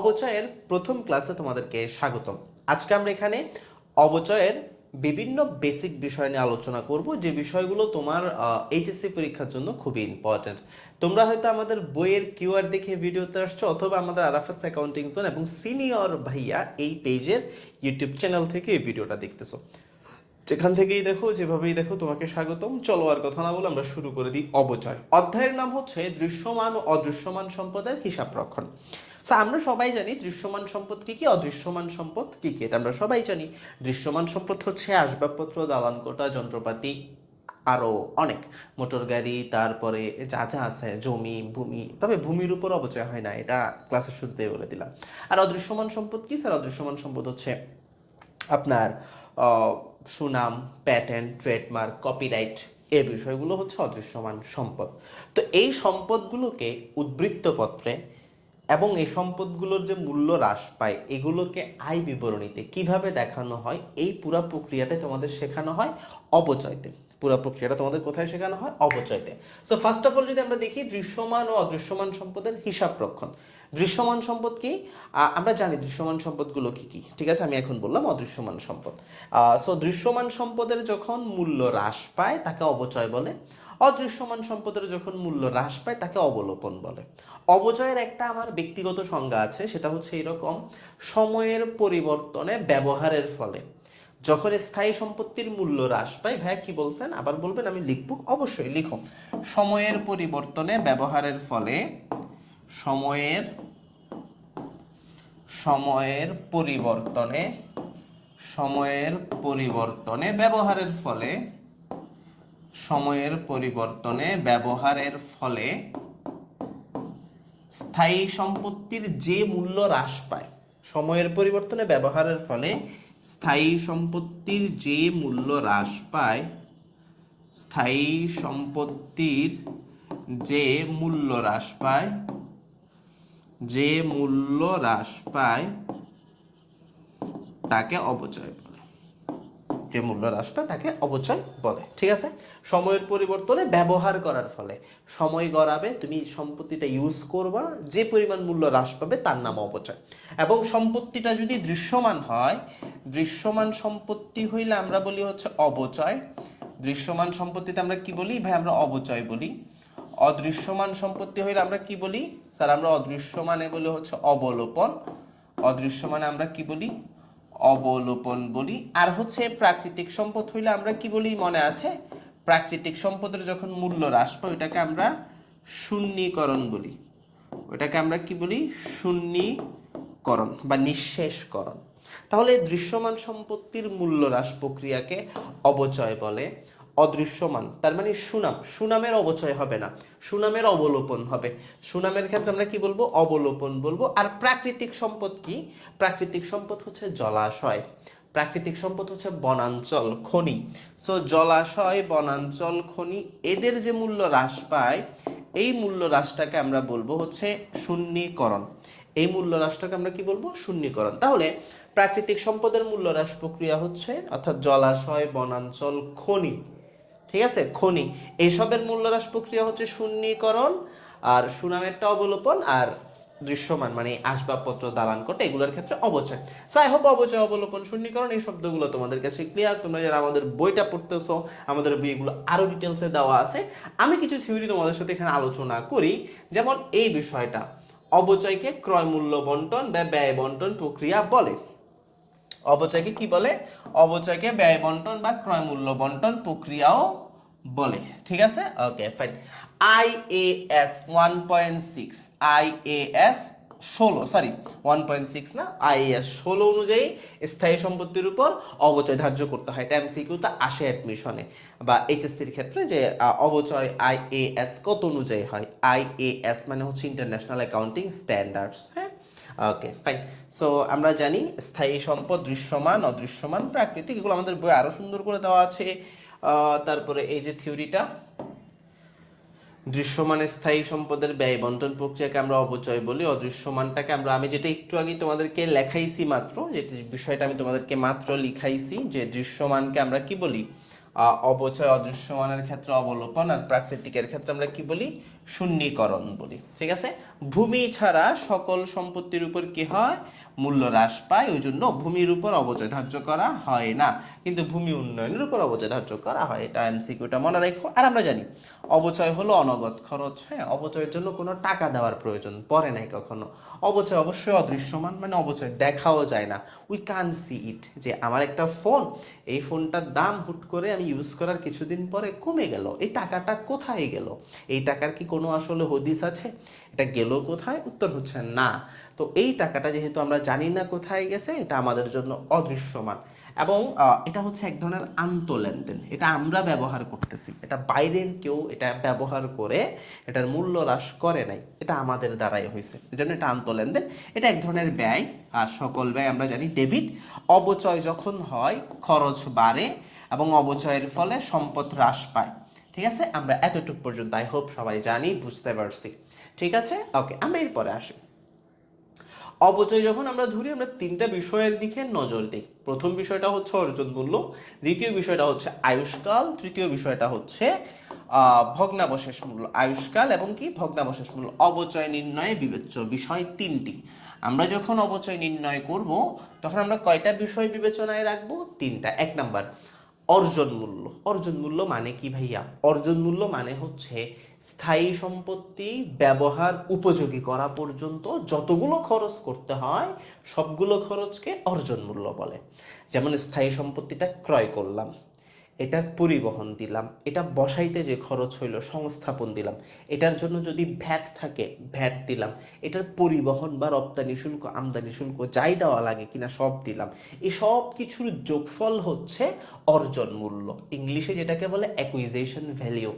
অবচয়ের প্রথম ক্লাসে তোমাদেরকে স্বাগতম। আজকে আমরা এখানে অবচয়ের বিভিন্ন বেসিক বিষয় নিয়ে আলোচনা করব, যে বিষয়গুলো তোমার এইচএসসি পরীক্ষার জন্য খুবই ইম্পর্ট্যান্ট তোমরা হয়তো আমাদের বইয়ের কিউআর দেখে ভিডিওতে আসছো, অথবা আমাদের আরাফাত অ্যাকাউন্টিং জোন এবং সিনিয়র ভাইয়া এই পেজের ইউটিউব চ্যানেল থেকে এই ভিডিওটা দেখতেছো। যেখান থেকেই দেখো, যেভাবেই দেখো, তোমাকে স্বাগতম। চলো আর কথা না বলে আমরা শুরু করে দিই অবচয়। অধ্যায়ের নাম হচ্ছে দৃশ্যমান ও অদৃশ্যমান সম্পদের হিসাব রক্ষণ So, আমরা সবাই জানি দৃশ্যমান সম্পদ কি কি অদৃশ্যমান সম্পদ কি কি। এটা আমরা সবাই জানি। দৃশ্যমান সম্পদ হচ্ছে আসবাবপত্র দালান কোটা যন্ত্রপাতি আরও অনেক। মোটর গাড়ি তারপরে যা যা আছে জমি ভূমি। তবে ভূমির উপর অবচয় হয় না এটা ক্লাসের শুরুতেই বলে দিলাম। আর অদৃশ্যমান সম্পদ কি? স্যার অদৃশ্যমান সম্পদ হচ্ছে আপনার সুনাম প্যাটেন্ট ট্রেডমার্ক কপিরাইট এই বিষয়গুলো হচ্ছে অদৃশ্যমান সম্পদ। তো এই সম্পদগুলোকে উদ্বৃত্তপত্রে এবং এই সম্পদগুলোর যে মূল্য হ্রাস পায়, এগুলোকে আয় বিবরণীতে কীভাবে দেখানো হয়, এই পুরা প্রক্রিয়াটাই তোমাদের শেখানো হয় অবচয়তে পুরো প্রক্রিয়াটা তোমাদের কোথায় শেখানো হয়? অবচয়তে সো ফার্স্ট অফ অল যদি আমরা দেখি, দৃশ্যমান ও অদৃশ্যমান সম্পদের হিসাব রক্ষণ। দৃশ্যমান সম্পদ কি? আমরা জানি দৃশ্যমান সম্পদগুলো কি কি। ঠিক আছে? আমি এখন বললাম অদৃশ্যমান সম্পদ। সো দৃশ্যমান সম্পদের যখন মূল্য হ্রাস পায়, তাকে অবচয় বলে। অদৃশ্যমান সম্পদের যখন মূল্য হ্রাস পায়, তাকে অবলোপন বলে। অবচয়ের একটা আমার ব্যক্তিগত সংজ্ঞা আছে, সেটা হচ্ছে এরকম সময়ের পরিবর্তনে ব্যবহারের ফলে। যখন স্থায়ী সম্পত্তির মূল্য হ্রাস পায়, ভাইয়া কি বলছেন? আবার বলবেন, আমি লিখব? অবশ্যই, লিখো। সময়ের পরিবর্তনে ব্যবহারের ফলে সময়ের সময়ের পরিবর্তনে সময়ের পরিবর্তনে ব্যবহারের ফলে সময়ের পরিবর্তনে ব্যবহারের ফলে স্থায়ী সম্পত্তির যে মূল্য হ্রাস পায়, সময়ের পরিবর্তনে ব্যবহারের ফলে স্থায়ী সম্পত্তির যে মূল্য হ্রাস পায়, স্থায়ী সম্পত্তির যে মূল্য হ্রাস পায়, যে মূল্য হ্রাস পায়, তাকে অবচয় বলে। যে মূল্য হ্রাস পায় তাকে অবচয় বলে। ঠিক আছে? সময়ের পরিবর্তনে ব্যবহার করার ফলে। সময় গড়াবে, তুমি সম্পত্তিটা ইউজ করবা, যে পরিমাণ মূল্য হ্রাস পাবে তার নাম অবচয়। এবং সম্পত্তিটা যদি দৃশ্যমান হয়, দৃশ্যমান সম্পত্তি হইলে আমরা বলি হচ্ছে অবচয়। দৃশ্যমান সম্পত্তিতে আমরা কি বলি? ভাই, আমরা অবচয় বলি। অদৃশ্যমান সম্পত্তি হইলে আমরা কি বলি? স্যার, আমরা অদৃশ্যমানে বলি হচ্ছে অবলোপন। অদৃশ্যমানে আমরা কি বলি? অবলোপন বলি। আর হচ্ছে প্রাকৃতিক সম্পদ হইলে আমরা কি বলি মনে আছে? প্রাকৃতিক সম্পদের যখন মূল্য হ্রাস পায়, ওইটাকে আমরা শূন্যীকরণ বলি। ওইটাকে আমরা কি বলি? শূন্যীকরণ বা নিঃশেষকরণ। তাহলে দৃশ্যমান সম্পত্তির মূল্য হ্রাস প্রক্রিয়াকে অবচয় বলে। অদৃশ্যমান। তার মানে সুনাম। সুনামের অবচয় হবে না। সুনামের অবলোপন হবে। সুনামের ক্ষেত্রে আমরা কি বলব? অবলোপন বলব। আর প্রাকৃতিক সম্পদ কি? প্রাকৃতিক সম্পদ হচ্ছে জলাশয়। প্রাকৃতিক সম্পদ হচ্ছে বনাঞ্চল, খনি। সো জলাশয়, বনাঞ্চল, খনি, এদের যে মূল্য হ্রাস পায়, এই মূল্য হ্রাসটাকে আমরা বলব হচ্ছে শূন্যীকরণ। এই মূল্য হ্রাসটাকে আমরা কি বলব? শূন্যীকরণ। তাহলে প্রাকৃতিক সম্পদের মূল্য হ্রাস প্রক্রিয়া হচ্ছে অর্থাৎ জলাশয়, বনাঞ্চল, খনি। ঠিক আছে? খনি। এইসবের মূল্য হ্রাস প্রক্রিয়া হচ্ছে শূন্যীকরণ আর সুনামেরটা অবলোপন আর দৃশ্যমান মানে আসবাবপত্র দালান কোটা এগুলোর ক্ষেত্রে অবচয়। সো আই হোপ অবচয়, অবলোপন শূন্যীকরণ এই শব্দগুলো তোমাদের কাছে ক্লিয়ার তোমরা যারা আমাদের বইটা পড়তেছো, আমাদের বইগুলো আরও ডিটেলসে দেওয়া আছে। আমি কিছু থিওরি তোমাদের সাথে এখানে আলোচনা করি। যেমন এই বিষয়টা, অবচয়কে ক্রয় মূল্য বন্টন বা ব্যয় বন্টন প্রক্রিয়া বলে। অবচয়কে কি বলে? অবচয়কে ব্যয় বন্টন বা ক্রয় মূল্য বন্টন প্রক্রিয়াও বলে। ঠিক আছে? Okay fine I A S one point six I A S ষোলো সরি ওয়ান পয়েন্ট সিক্স না আই এস ষোলো অনুযায়ী স্থায়ী সম্পত্তির উপর অবচয় ধার্য করতে হয়। এটা এমসিকিউতে আসে অ্যাডমিশনে বা এইচএসসির ক্ষেত্রে যে অবচয় আই এস কত অনুযায়ী হয়? আই এস মানে হচ্ছে ইন্টারন্যাশনাল অ্যাকাউন্টিং স্ট্যান্ডার্ডস হ্যাঁ ওকে ফাইন সো আমরা জানি স্থায়ী সম্পদ, দৃশ্যমান, অদৃশ্যমান, প্রাকৃতিক, এগুলো আমাদের বই আরও সুন্দর করে দেওয়া আছে। তারপরে এই যে থিওরিটা, দৃশ্যমান স্থায়ী সম্পদের ব্যয় বন্টন প্রক্রিয়াকে আমরা অবচয় বলি, অদৃশ্যমানটাকে আমরা, আমি যেটা একটু আগে তোমাদেরকে লেখাইছি মাত্র যেটা বিষয়টা আমি তোমাদেরকে মাত্র লিখাইছি, যে দৃশ্যমানকে আমরা কি বলি? অবচয় অদৃশ্যমানের ক্ষেত্রে অবলোপন আর প্রাকৃতিকের ক্ষেত্রে আমরা কি বলি? শূন্যীকরণ বলি। ঠিক আছে? ভূমি ছাড়া সকল সম্পত্তির উপর কি হয়? মূল্য হ্রাস পায় ওই জন্য ভূমির উপর অবচয় ধার্য করা হয় না। কিন্তু ভূমি উন্নয়নের উপর অবচয় ধার্য করা হয়, এটা এমসিকিউটা মনে রাখো। আর আমরা জানি, অবচয় হলো অনগত খরচ হ্যাঁ? অবচয়ের জন্য কোনো টাকা দেওয়ার প্রয়োজন পড়ে নাই কখনো। অবচয় অবশ্যই অদৃশ্যমান মানে অবচয় দেখাও যায় না। উই কান সি ইট যে আমার একটা ফোন এই ফোনটার দাম হুট করে আমি ইউজ করার কিছুদিন পরে কমে গেল। এই টাকাটা কোথায় গেল? এই টাকার কি কোনো আসলে হদিস আছে? এটা গেল কোথায়? উত্তর হচ্ছে না। তো এই টাকাটা যেহেতু আমরা জানি না কোথায় গেছে, এটা আমাদের জন্য অদৃশ্যমান। এবং এটা হচ্ছে এক ধরনের আন্তঃলেনদেন। এটা আমরা ব্যবহার করতেছি। এটা বাইরের কেউ এটা ব্যবহার করে এটার মূল্য হ্রাস করে নাই। এটা আমাদের দ্বারাই হয়েছে। এই জন্য এটা আন্তঃলেনদেন। এটা এক ধরনের ব্যয়। আর সকল ব্যয় আমরা জানি ডেবিট। অবচয় যখন হয়, খরচ বাড়ে এবং অবচয়ের ফলে সম্পদ হ্রাস পায়। ঠিক আছে? আমরা এতটুক পর্যন্ত আই হোপ সবাই জানি, বুঝতে পারছি। ঠিক আছে? ওকে আমরা এরপরে আসি। অবচয় যখন আমরা ধরি, আমরা তিনটা বিষয়ের দিকে নজর দিই। প্রথম বিষয়টা হচ্ছে অর্জন মূল্য, দ্বিতীয় বিষয়টা হচ্ছে আয়ুষ্কাল, তৃতীয় বিষয়টা হচ্ছে ভগ্নাবশেষ মূল্য, আয়ুষ্কাল এবং কি? ভগ্নাবশেষ মূল্য, অবচয় নির্ণয়ে বিবেচ্য, বিষয় তিনটি। আমরা যখন অবচয় নির্ণয় করব, তখন আমরা কয়টা বিষয় বিবেচনায় রাখব? তিনটা। এক নাম্বার অর্জন মূল্য। অর্জন মূল্য মানে কি ভাইয়া? অর্জন মূল্য মানে হচ্ছে স্থায়ী সম্পত্তি ব্যবহার উপযোগী করা পর্যন্ত যতগুলো খরচ করতে হয়, সবগুলো খরচকে অর্জন মূল্য বলে। যেমন স্থায়ী সম্পত্তিটা ক্রয় করলাম। এটার পরিবহন দিলাম, এটা বসাইতে যে খরচ হইল, সংস্থাপন দিলাম, এটার জন্য যদি ভ্যাট থাকে, ভ্যাট দিলাম, এটার পরিবহন বা রপ্তানি শুল্ক, আমদানি শুল্ক যাই দেওয়া লাগে কিনা সব দিলাম, এই সব কিছুর যোগফল হচ্ছে অর্জন মূল্য, ইংলিশে যেটাকে বলে অ্যাকুইজেশন ভ্যালিউ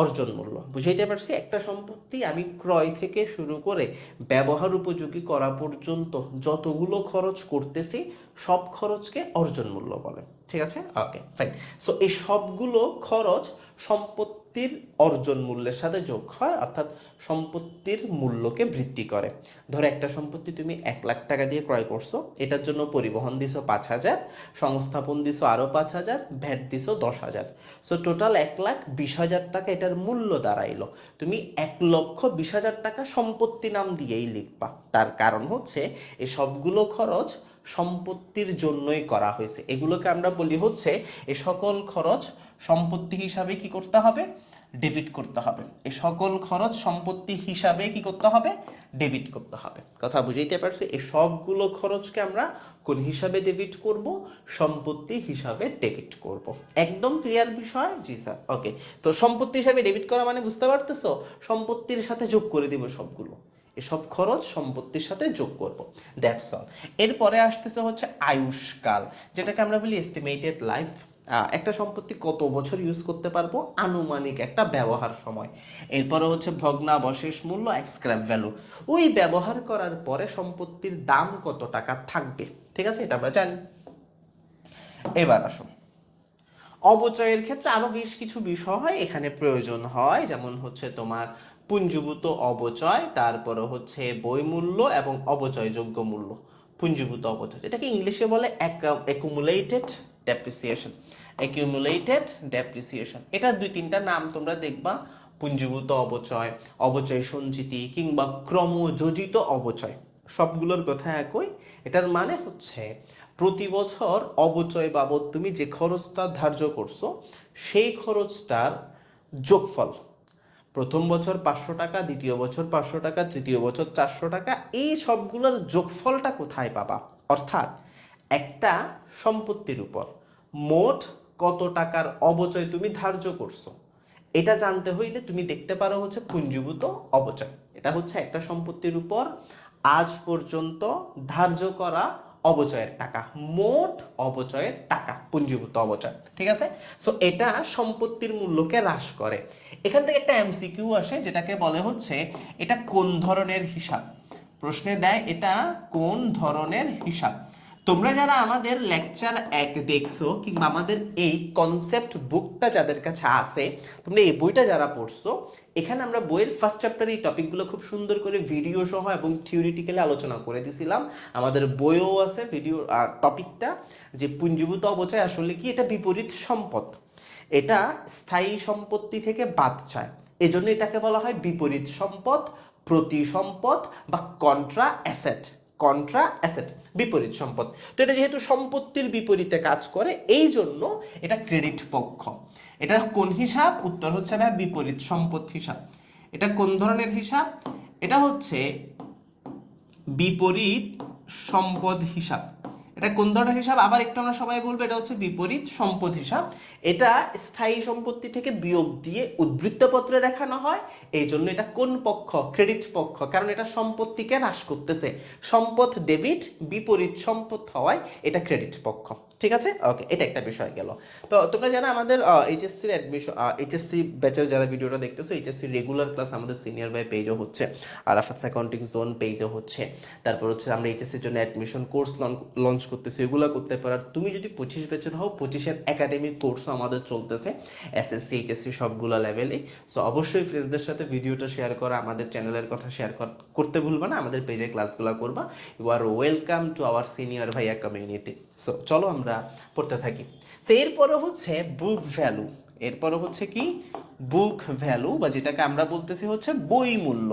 অর্জন মূল্য, বুঝাইতে পারছি? একটা সম্পত্তি আমি ক্রয় থেকে শুরু করে ব্যবহার উপযোগী করা পর্যন্ত যতগুলো খরচ করতেছি সব খরচকে অর্জন মূল্য বলে। ঠিক আছে? ওকে ফাইন সো এই সবগুলো খরচ সম্পত্তির অর্জন মূল্যের সাথে যোগ হয়, অর্থাৎ সম্পত্তির মূল্যকে বৃদ্ধি করে। ধরো একটা সম্পত্তি তুমি এক লাখ টাকা দিয়ে ক্রয় করছ, এটার জন্য পরিবহন দিছো পাঁচ হাজার, সংস্থাপন দিছো আরও পাঁচ হাজার, ভ্যাট দিছো দশ হাজার। সো টোটাল এক লাখ বিশ হাজার টাকা এটার মূল্য দাঁড়াইলো। তুমি এক লক্ষ বিশ হাজার টাকা সম্পত্তি নাম দিয়েই লিখবা। তার কারণ হচ্ছে, এই সবগুলো খরচ সম্পত্তির জন্যই করা হয়েছে। এগুলোকে আমরা বলি হচ্ছে, এ সকল খরচ সম্পত্তি হিসাবে কি করতে হবে? ডেবিট করতে হবে। এ সকল খরচ সম্পত্তি হিসাবে কি করতে হবে? ডেবিট করতে হবে। কথা বুঝাইতে পারছি? এই সবগুলো খরচকে আমরা কোন হিসাবে ডেবিট করব? সম্পত্তি হিসাবে ডেবিট করব। একদম ক্লিয়ার বিষয়? জি স্যার। ওকে তো সম্পত্তি হিসাবে ডেবিট করা মানে বুঝতে পারতেছো? সম্পত্তির সাথে যোগ করে দিব সবগুলো। এসব খরচ সম্পত্তির সাথে যোগ করব। দ্যাটস অল এরপরে আসতেছে হচ্ছে আয়ুষ্কাল, যেটাকে আমরা বলি এস্টিমেটেড লাইফ একটা সম্পত্তি কত বছর ইউজ করতে পারব? আনুমানিক একটা ব্যবহার সময়। এরপরে হচ্ছে ভগ্নাবশেষ মূল্য স্ক্র্যাপ ভ্যালু ওই ব্যবহার করার পরে সম্পত্তির দাম কত টাকা থাকবে? ঠিক আছে, এটা আমরা জানি। এবার আসুন। অবচয়ের ক্ষেত্রে আরও বেশ কিছু বিষয় এখানে প্রয়োজন হয়, যেমন হচ্ছে তোমার পুঞ্জীভূত অবচয় তারপরে হচ্ছে বইমূল্য এবং অবচয়যোগ্য মূল্য। পুঞ্জীভূত অবচয় এটাকে ইংলিশে বলে অ্যাকুমুলেটেড ডেপ্রিসিয়েশন অ্যাকুমুলেটেড ডেপ্রিসিয়েশন এটা দুই তিনটা নাম তোমরা দেখবা। পুঞ্জীভূত অবচয় অবচয় সঞ্চিতি কিংবা ক্রমযোজিত অবচয় সবগুলোর কথা একই। এটার মানে হচ্ছে প্রতি বছর অবচয় বাবদ তুমি যে খরচটা ধার্য করছ, সেই খরচটার যোগফল। প্রথম বছর পাঁচশো টাকা, দ্বিতীয় বছর পাঁচশো টাকা, তৃতীয় বছর চারশো টাকা, এই সবগুলোর যোগফলটা কোথায় পাবা? অর্থাৎ একটা সম্পত্তির উপর মোট কত টাকার অবচয় তুমি ধার্য করছ? এটা জানতে হইলে তুমি দেখতে পারো হচ্ছে পুঞ্জীভূত অবচয়। এটা হচ্ছে একটা সম্পত্তির উপর আজ পর্যন্ত ধার্য করা অবচয়ের টাকা, মোট অবচয়ের টাকা, পুঞ্জীভূত অবচয়, ঠিক আছে? সো এটা সম্পত্তির মূল্যকে হ্রাস করে। এখান থেকে একটা এমসিকিউ আসে, যেটাকে বলে হচ্ছে এটা কোন ধরনের হিসাব? প্রশ্নে দেয়, এটা কোন ধরনের হিসাব? তোমরা যারা আমাদের লেকচার এক দেখছ কিংবা আমাদের এই কনসেপ্ট বুকটা যাদের কাছে আছে, তোমরা এই বইটা যারা পড়ছো, এখানে আমরা বইয়ের ফার্স্ট চ্যাপ্টারে এই টপিকগুলো খুব সুন্দর করে ভিডিও সহ এবং থিওরিটিক্যালি আলোচনা করে দিছিলাম। আমাদের বইও আছে ভিডিও টপিকটা যে পুঞ্জীভূত অবচয় আসলে কি? এটা বিপরীত সম্পদ। এটা স্থায়ী সম্পত্তি থেকে বাদ চায় এই জন্য এটাকে বলা হয় বিপরীত সম্পদ, প্রতি সম্পদ বা কন্ট্রা অ্যাসেট কন্ট্রা অ্যাসেট বিপরীত সম্পদ। তো এটা যেহেতু সম্পত্তির বিপরীতে কাজ করে, এই জন্য এটা ক্রেডিট পক্ষ। এটা কোন হিসাব? উত্তর হচ্ছে না, বিপরীত সম্পদ হিসাব। এটা কোন ধরনের হিসাব? এটা হচ্ছে বিপরীত সম্পদ হিসাব। এটা কোন ধরনের হিসাব? আবার একটু আমরা সবাই বলব, এটা হচ্ছে বিপরীত সম্পদ হিসাব। এটা স্থায়ী সম্পত্তি থেকে বিয়োগ দিয়ে উদ্বৃত্তপত্রে দেখানো হয়। এই জন্য এটা কোন পক্ষ? ক্রেডিট পক্ষ। কারণ এটা সম্পত্তিকে হ্রাস করতেছে। সম্পদ ডেবিট, বিপরীত সম্পদ হওয়ায় এটা ক্রেডিট পক্ষ। ঠিক আছে? ওকে এটা একটা বিষয় গেল। তো তোমরা যারা আমাদের এইচএসসির অ্যাডমিশন এইচএসসি ব্যাচের যারা ভিডিওটা দেখতেছো এইচএসসি রেগুলার ক্লাস আমাদের সিনিয়র বাই পেজও হচ্ছে। আর আফাস অ্যাকাউন্টিং জোন পেজও হচ্ছে। তারপর হচ্ছে আমরা এইচএসসির জন্য অ্যাডমিশন কোর্স লঞ্চ করতেছি, এগুলো করতে পারার, তুমি যদি পঁচিশ ব্যাচের হও, পঁচিশের একাডেমিক কোর্সও আমাদের চলতেছে। এসএসসি এইচএসসি সবগুলো লেভেলে সো অবশ্যই ফ্রেন্ডসদের সাথে ভিডিওটা শেয়ার করা, আমাদের চ্যানেলের কথা শেয়ার করতে ভুলবা না, আমাদের পেজে ক্লাসগুলো করবা। You are welcome to our senior ভাইয়া কমিউনিটি সো চলো আমরা পড়তে থাকি। সো এরপরে হচ্ছে বুক ভ্যালু এরপরে হচ্ছে কি? বুক ভ্যালু বা যেটাকে আমরা বলতেছি হচ্ছে বই মূল্য।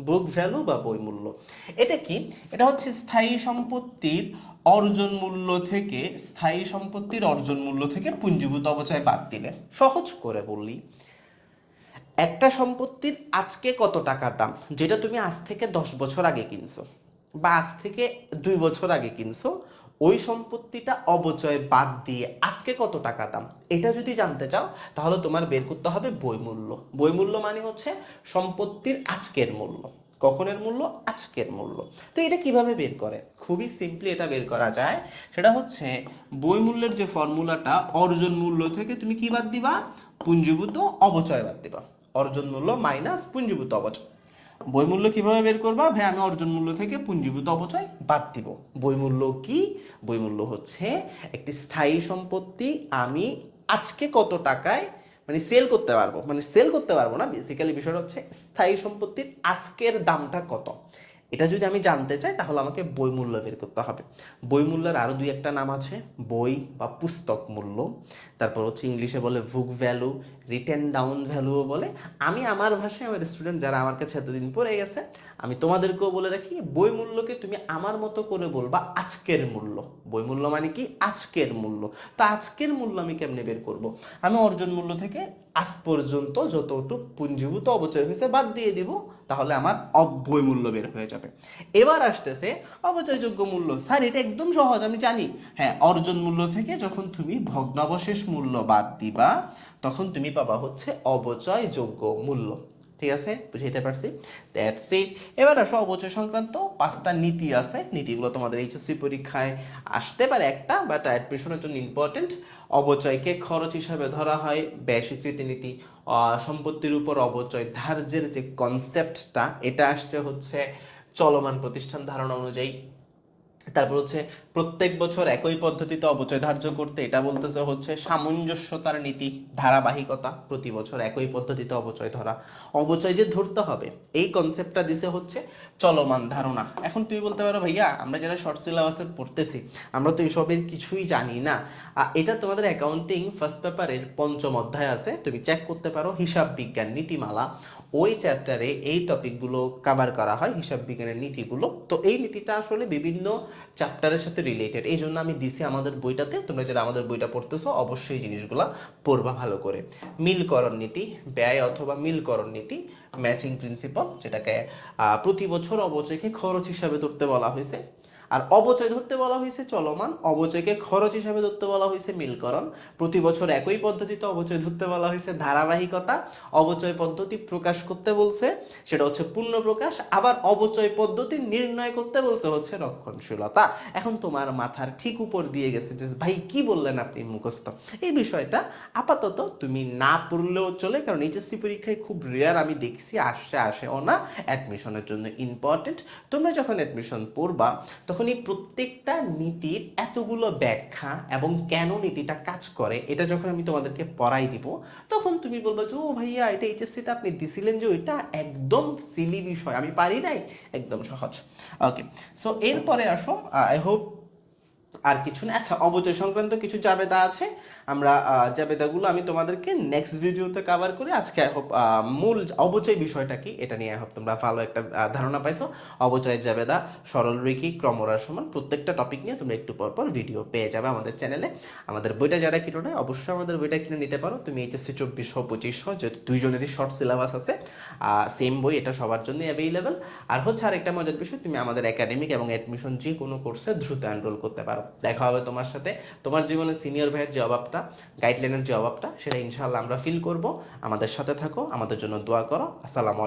বুক ভ্যালু বা বই মূল্য। এটা কি? এটা হচ্ছে স্থায়ী সম্পত্তির অর্জন মূল্য থেকে, স্থায়ী সম্পত্তির অর্জন মূল্য থেকে পুঞ্জীভূত অবচয় বাদ দিলে। সহজ করে বললি একটা সম্পত্তির আজকে কত টাকা দাম? যেটা তুমি আজ থেকে দশ বছর আগে কিনছো বা আজ থেকে দুই বছর আগে কিনছো ওই সম্পত্তিটা অবচয় বাদ দিয়ে আজকে কত টাকা দাম? এটা যদি জানতে চাও, তাহলে তোমার বের করতে হবে বই মূল্য। মানে হচ্ছে সম্পত্তির আজকের মূল্য। কখনের মূল্য? আজকের মূল্য। তো এটা কীভাবে বের করে? খুবই সিম্পলি এটা বের করা যায়। সেটা হচ্ছে বই মূল্যের যে ফর্মুলাটা, অর্জন মূল্য থেকে তুমি কি বাদ দিবা? পুঞ্জীভূত অবচয় বাদ দিবা। অর্জন মূল্য মাইনাস পুঞ্জীভূত অবচয়। বই মূল্য কীভাবে বের করবা? ভাই, আমি অর্জন মূল্য থেকে পুঞ্জীভূত অপচয় বাদ দিব। বইমূল্য কি? বইমূল্য হচ্ছে একটি স্থায়ী সম্পত্তি। আমি আজকে কত টাকায় মানে সেল করতে পারব? মানে সেল করতে পারব না। বেসিক্যালি বিষয়টা হচ্ছে স্থায়ী সম্পত্তির আজকের দামটা কত? এটা যদি আমি জানতে চাই, তাহলে আমাকে বই মূল্য বের করতে হবে। বই মূল্যের আরও দুই একটা নাম আছে। বই বা পুস্তক মূল্য। তারপর হচ্ছে ইংলিশে বলে বুক ভ্যালু রিটেন ডাউন ভ্যালুও বলে। আমি আমার ভাষায় আমার স্টুডেন্ট যারা আমার কাছে এতদিন পড়ে গেছে, আমি তোমাদেরকেও বলে রাখি, বই মূল্যকে তুমি আমার মতো করে বলবা আজকের মূল্য। বই মূল্য মানে কি? আজকের মূল্য। তো আজকের মূল্য আমি কেমনে বের করব? আমি অর্জন মূল্য থেকে আজ পর্যন্ত যতটুকু পুঞ্জীভূত অবচয় হয়েছে বাদ দিয়ে দিব, তাহলে আমার অব্যয় মূল্য বের হয়ে যাবে। এবার আসতেছে অবচয়যোগ্য মূল্য। স্যার, এটা একদম সহজ, আমি জানি। হ্যাঁ অর্জন মূল্য থেকে যখন তুমি ভগ্নাবশেষ মূল্য বাদ দিবা তখন তুমি পাবা হচ্ছে অবচয়যোগ্য মূল্য। ঠিক আছে? বুঝাইতে পারছি? দ্যাটস ইট এবার আসো অবচয় সংক্রান্ত পাঁচটা নীতি আছে। নীতিগুলো তোমাদের এইচএসসি পরীক্ষায় আসতে পারে একটা বাট অ্যাডমিশনের জন্য ইম্পর্টেন্ট অবচয়কে খরচ হিসাবে ধরা হয় ব্যয় স্বীকৃতি নীতি। সম্পত্তির উপর অবচয় ধার্যের যে কনসেপ্টটা এটা আসছে হচ্ছে চলমান প্রতিষ্ঠান ধারণা অনুযায়ী। তারপর হচ্ছে প্রত্যেক বছর একই পদ্ধতিতে অবচয় ধার্য করতে এটা বলতেছে হচ্ছে সামঞ্জস্যতার নীতি, ধারাবাহিকতা প্রতি বছর একই পদ্ধতিতে অবচয় ধরা। অবচয় যে ধরতে হবে, এই কনসেপ্টটা দিছে হচ্ছে চলমান ধারণা। এখন তুমি বলতে পারো, ভাইয়া, আমরা যারা শর্ট সিলেবাসে পড়তেছি, আমরা তো এসবের কিছুই জানি না। এটা তোমাদের অ্যাকাউন্টিং ফার্স্ট পেপারের পঞ্চম অধ্যায় আছে, তুমি চেক করতে পারো, হিসাব বিজ্ঞান নীতিমালা। ওই চ্যাপ্টারে এই টপিকগুলো কভার করা হয়, হিসাব বিজ্ঞানের নীতিগুলো। তো এই নীতিটা আসলে বিভিন্ন চ্যাপ্টারের সাথে রিলেটেড এই জন্য আমি দিছি আমাদের বইটাতে, তোমরা যারা আমাদের বইটা পড়তেছো, অবশ্যই জিনিসগুলো পড়বা ভালো করে। মিলকরণ নীতি, ব্যয় অথবা মিলকরণ নীতি ম্যাচিং প্রিন্সিপাল যেটাকে প্রতি বছর অবচয়কে খরচ হিসাবে ধরতে বলা হয়েছে। আর অবচয় ধরতে বলা হয়েছে চলমান, অবচয়কে খরচ হিসাবে ধরতে বলা হয়েছে মিলকরণ। প্রতি বছর একই পদ্ধতিতে অবচয় ধরতে বলা হয়েছে ধারাবাহিকতা। অবচয় পদ্ধতি প্রকাশ করতে বলছে, সেটা হচ্ছে পূর্ণ প্রকাশ। আবার অবচয় পদ্ধতি নির্ণয় করতে বলছে হচ্ছে রক্ষণশীলতা। এখন তোমার মাথার ঠিক উপর দিয়ে গেছে যে, ভাই, কি বললেন আপনি মুখস্থ? এই বিষয়টা আপাতত তুমি না পড়লেও চলে, কারণ এইচএসসি পরীক্ষায় খুব রেয়ার আমি দেখছি আসছে আসেও না। অ্যাডমিশনের জন্য ইম্পর্টেন্ট তোমরা যখন অ্যাডমিশন পড়বা, তখন এই প্রত্যেকটা নীতির এতগুলো ব্যাখ্যা এবং কেন নীতিটা কাজ করে, এটা যখন আমি তোমাদেরকে পড়াই দিব, তখন তুমি বলবে যে, ও ভাইয়া, এটা এইচএসসিতে আপনি দিছিলেন যে ওইটা একদম সিলি বিষয়, আমি পারি নাই? একদম সহজ। ওকে সো এরপরে আসো আই হোপ আর কিছু না আচ্ছা অবচয় সংক্রান্ত কিছু জাবেদা আছে। আমরা জাবেদাগুলো আমি তোমাদেরকে নেক্সট ভিডিওতে কভার করি। আজকে hope, আহ, মূল অবচয় বিষয়টা কি এটা নিয়ে আই হোপ তোমরা ভালো একটা ধারণা পাইছো। অবচয় জাবেদা সরল রেখি ক্রমরার সমান প্রত্যেকটা টপিক নিয়ে তোমরা একটু পর পর ভিডিও পেয়ে যাবে আমাদের চ্যানেলে আমাদের বইটা যারা কিনো না অবশ্যই আমাদের বইটা কিনে নিতে পারো। তুমি এইচএসসি চব্বিশশো পঁচিশশো যেহেতু দুইজনেরই শর্ট সিলেবাস আছে সেম বই এটা সবার জন্য অ্যাভেলেবেল আর হচ্ছে আরেকটা মজার বিষয় তুমি আমাদের একাডেমিক এবং অ্যাডমিশন যে কোনো কোর্সে দ্রুত এনরোল করতে পারো। দেখা হবে তোমার সাথে। তোমার জীবনে সিনিয়র ভাইয়ের যে অভাবটা গাইডলাইনের যে অভাবটা, সেটা ইনশাল্লাহ আমরা ফিল করব। আমাদের সাথে থাকো, আমাদের জন্য দোয়া করো। আসসালামু